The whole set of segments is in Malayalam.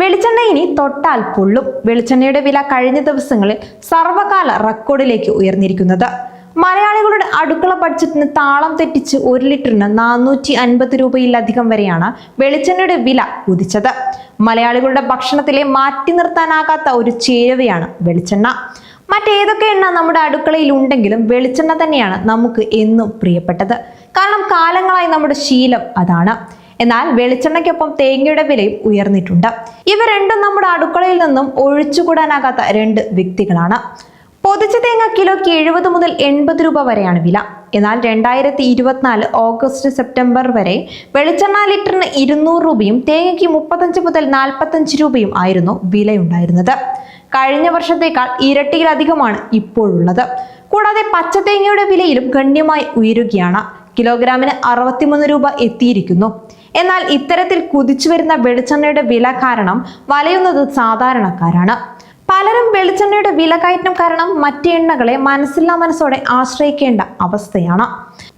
വെളിച്ചെണ്ണ ഇനി തൊട്ടാൽ പൊള്ളും. വെളിച്ചെണ്ണയുടെ വില കഴിഞ്ഞ ദിവസങ്ങളിൽ സർവകാല റെക്കോർഡിലേക്ക് ഉയർന്നിരിക്കുന്നത്. മലയാളികളുടെ അടുക്കള ബഡ്ജറ്റിന് താളം തെറ്റിച്ച് ഒരു ലിറ്ററിന് നാനൂറ്റി അൻപത് രൂപയിലധികം വരെയാണ് വെളിച്ചെണ്ണയുടെ വില കുതിച്ചത്. മലയാളികളുടെ ഭക്ഷണത്തിലെ മാറ്റി നിർത്താനാകാത്ത ഒരു ചേരുവയാണ് വെളിച്ചെണ്ണ. മറ്റേതൊക്കെ എണ്ണ നമ്മുടെ അടുക്കളയിൽ ഉണ്ടെങ്കിലും വെളിച്ചെണ്ണ തന്നെയാണ് നമുക്ക് എന്നും പ്രിയപ്പെട്ടത്. കാരണം കാലങ്ങളായി നമ്മുടെ ശീലം അതാണ്. എന്നാൽ വെളിച്ചെണ്ണയ്ക്കൊപ്പം തേങ്ങയുടെ വിലയും ഉയർന്നിട്ടുണ്ട്. ഇവ രണ്ടും നമ്മുടെ അടുക്കളയിൽ നിന്നും ഒഴിച്ചുകൂടാനാകാത്ത രണ്ട് വ്യക്തികളാണ്. പൊതിച്ച തേങ്ങ കിലോയ്ക്ക് എഴുപത് മുതൽ എൺപത് രൂപ വരെയാണ് വില. എന്നാൽ രണ്ടായിരത്തി ഇരുപത്തിനാല് ഓഗസ്റ്റ് സെപ്റ്റംബർ വരെ വെളിച്ചെണ്ണ ലിറ്ററിന് ഇരുന്നൂറ് രൂപയും തേങ്ങയ്ക്ക് മുപ്പത്തഞ്ച് മുതൽ നാൽപ്പത്തഞ്ച് രൂപയും ആയിരുന്നു വിലയുണ്ടായിരുന്നത്. കഴിഞ്ഞ വർഷത്തേക്കാൾ ഇരട്ടിയിലധികമാണ് ഇപ്പോഴുള്ളത്. കൂടാതെ പച്ചതേങ്ങയുടെ വിലയിലും ഗണ്യമായി ഉയരുകയാണ്. കിലോഗ്രാമിന് അറുപത്തിമൂന്ന് രൂപ എത്തിയിരിക്കുന്നു. എന്നാൽ ഇത്തരത്തിൽ കുതിച്ചു വരുന്ന വെളിച്ചെണ്ണയുടെ വില കാരണം വലയുന്നത് സാധാരണക്കാരാണ്. പലരും വെളിച്ചെണ്ണയുടെ വില കയറ്റം കാരണം മറ്റ് എണ്ണകളെ മനസ്സില്ലാ മനസ്സോടെ ആശ്രയിക്കേണ്ട അവസ്ഥയാണ്.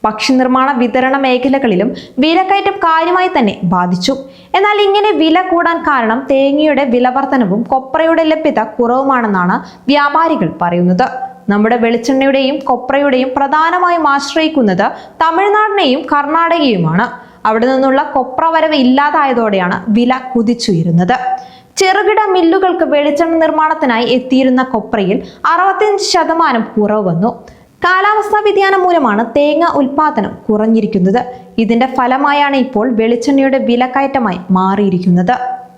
ഭക്ഷ്യ നിർമ്മാണ വിതരണ മേഖലകളിലും വിലക്കയറ്റം കാര്യമായി തന്നെ ബാധിച്ചു. എന്നാൽ ഇങ്ങനെ വില കൂടാൻ കാരണം തേങ്ങയുടെ വിലവർധനവും കൊപ്രയുടെ ലഭ്യത കുറവുമാണെന്നാണ് വ്യാപാരികൾ പറയുന്നത്. നമ്മുടെ വെളിച്ചെണ്ണയുടെയും കൊപ്രയുടെയും പ്രധാനമായും ആശ്രയിക്കുന്നത് തമിഴ്നാടിനെയും കർണാടകയുമാണ്. അവിടെ നിന്നുള്ള കൊപ്ര വരവ് ഇല്ലാതായതോടെയാണ് വില കുതിച്ചുയരുന്നത്. ചെറുകിട മില്ലുകൾക്ക് വെളിച്ചെണ്ണ നിർമ്മാണത്തിനായി എത്തിയിരുന്ന കൊപ്രയിൽ അറുപത്തിയഞ്ച് ശതമാനം കുറവ് വന്നു. കാലാവസ്ഥാ വ്യതിയാനം മൂലമാണ് തേങ്ങ ഉൽപാദനം കുറഞ്ഞിരിക്കുന്നത്. ഇതിന്റെ ഫലമായാണ് ഇപ്പോൾ വെളിച്ചെണ്ണയുടെ വിലക്കയറ്റമായി മാറിയിരിക്കുന്നത്.